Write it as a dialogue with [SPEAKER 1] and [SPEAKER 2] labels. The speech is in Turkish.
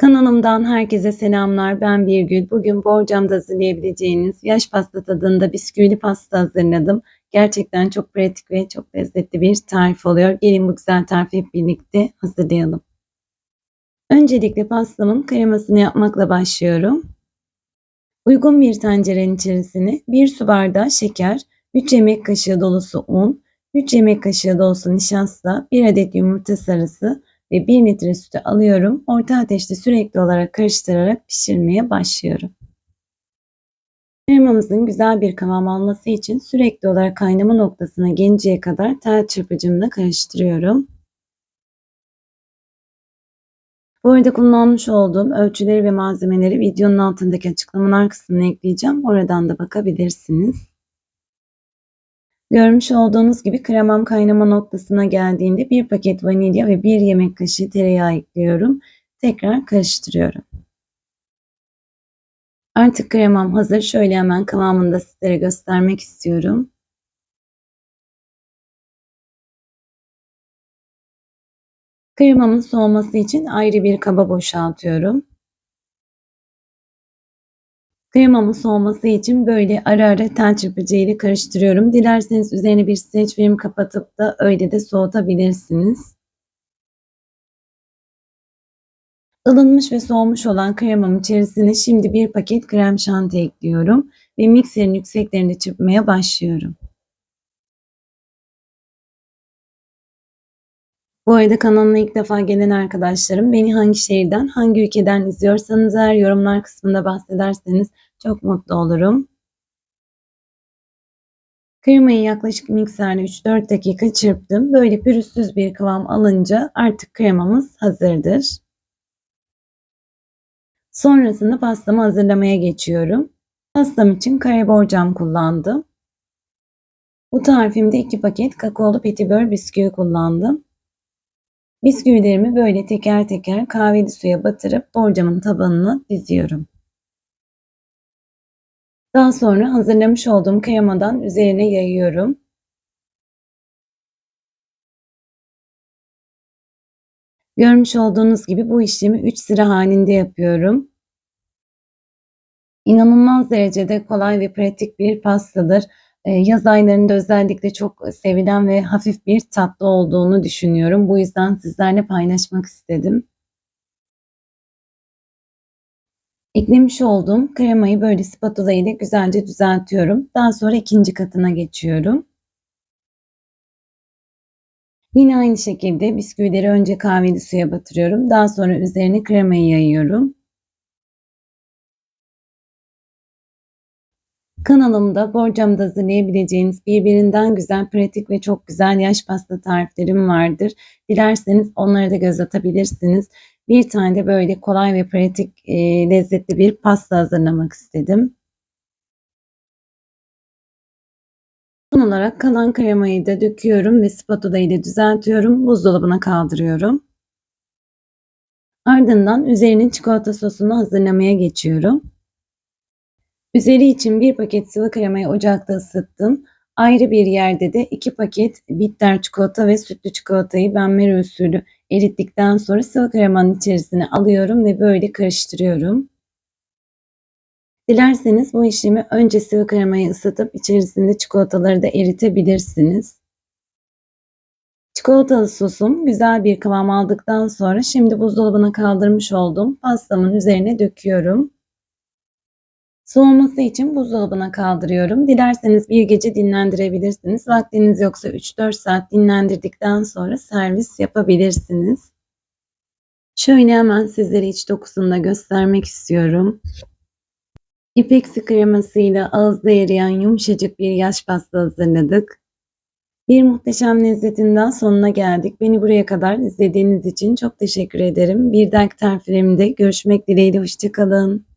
[SPEAKER 1] Kanalımdan herkese selamlar. Ben Birgül. Bugün borcamda hazırlayabileceğiniz yaş pasta tadında bisküvili pasta hazırladım. Gerçekten çok pratik ve çok lezzetli bir tarif oluyor. Gelin bu güzel tarifi hep birlikte hazırlayalım. Öncelikle pastamın kremasını yapmakla başlıyorum. Uygun bir tencerenin içerisine 1 su bardağı şeker, 3 yemek kaşığı dolusu un, 3 yemek kaşığı dolusu nişasta, 1 adet yumurta sarısı, ve 1 litre sütü alıyorum. Orta ateşte sürekli olarak karıştırarak pişirmeye başlıyorum. Kremamızın güzel bir kıvam alması için sürekli olarak kaynama noktasına gelinceye kadar tel çırpıcımla karıştırıyorum. Bu arada kullanmış olduğum ölçüleri ve malzemeleri videonun altındaki açıklamalar kısmına ekleyeceğim. Oradan da bakabilirsiniz. Görmüş olduğunuz gibi kremam kaynama noktasına geldiğinde bir paket vanilya ve bir yemek kaşığı tereyağı ekliyorum. Tekrar karıştırıyorum. Artık kremam hazır. Şöyle hemen kıvamını da sizlere göstermek istiyorum. Kremamın soğuması için ayrı bir kaba boşaltıyorum. Kremamın soğuması için böyle ara ara tel çırpıcı ile karıştırıyorum. Dilerseniz üzerine bir streç film kapatıp da öyle de soğutabilirsiniz. Ilınmış ve soğumuş olan kremamın içerisine şimdi bir paket krem şanti ekliyorum ve mikserin yükseklerinde çırpmaya başlıyorum. Bu arada kanalıma ilk defa gelen arkadaşlarım beni hangi şehirden, hangi ülkeden izliyorsanız eğer yorumlar kısmında bahsederseniz çok mutlu olurum. Kremayı yaklaşık mikserde 3-4 dakika çırptım. Böyle pürüzsüz bir kıvam alınca artık kremamız hazırdır. Sonrasında pastamı hazırlamaya geçiyorum. Pastam için kare borcam kullandım. Bu tarifimde 2 paket kakaolu petibör bisküvi kullandım. Bisküvilerimi böyle teker teker kahveli suya batırıp borcamın tabanına diziyorum. Daha sonra hazırlamış olduğum kremadan üzerine yayıyorum. Görmüş olduğunuz gibi bu işlemi 3 sıra halinde yapıyorum. İnanılmaz derecede kolay ve pratik bir pastadır. Ee, yaz aylarında özellikle çok sevilen ve hafif bir tatlı olduğunu düşünüyorum. Bu yüzden sizlerle paylaşmak istedim. Eklemiş olduğum kremayı böyle spatula ile güzelce düzeltiyorum. Daha sonra ikinci katına geçiyorum. Yine aynı şekilde bisküvileri önce kahveli suya batırıyorum. Daha sonra üzerine kremayı yayıyorum. Kanalımda borcamda hazırlayabileceğiniz birbirinden güzel, pratik ve çok güzel yaş pasta tariflerim vardır. Dilerseniz onlara da göz atabilirsiniz. Bir tane de böyle kolay ve pratik e, lezzetli bir pasta hazırlamak istedim. Son olarak kalan kremayı da döküyorum ve spatula ile düzeltiyorum. Buzdolabına kaldırıyorum. Ardından üzerinin çikolata sosunu hazırlamaya geçiyorum. Üzeri için bir paket sıvı kremayı ocakta ısıttım. Ayrı bir yerde de iki paket bitter çikolata ve sütlü çikolatayı ben meri usulü erittikten sonra sıvı kremanın içerisine alıyorum ve böyle karıştırıyorum. Dilerseniz bu işlemi önce sıvı kremayı ısıtıp içerisinde çikolataları da eritebilirsiniz. Çikolatalı sosum güzel bir kıvam aldıktan sonra şimdi buzdolabına kaldırmış olduğum pastamın üzerine döküyorum. Soğuması için buzdolabına kaldırıyorum. Dilerseniz bir gece dinlendirebilirsiniz. Vaktiniz yoksa 3-4 saat dinlendirdikten sonra servis yapabilirsiniz. Şöyle hemen sizlere iç dokusunu da göstermek istiyorum. İpeksi kremasıyla ağızda eriyen yumuşacık bir yaş pasta hazırladık. Bir muhteşem lezzetinden sonuna geldik. Beni buraya kadar izlediğiniz için çok teşekkür ederim. Bir dahaki tariflerimde görüşmek dileğiyle. Hoşçakalın.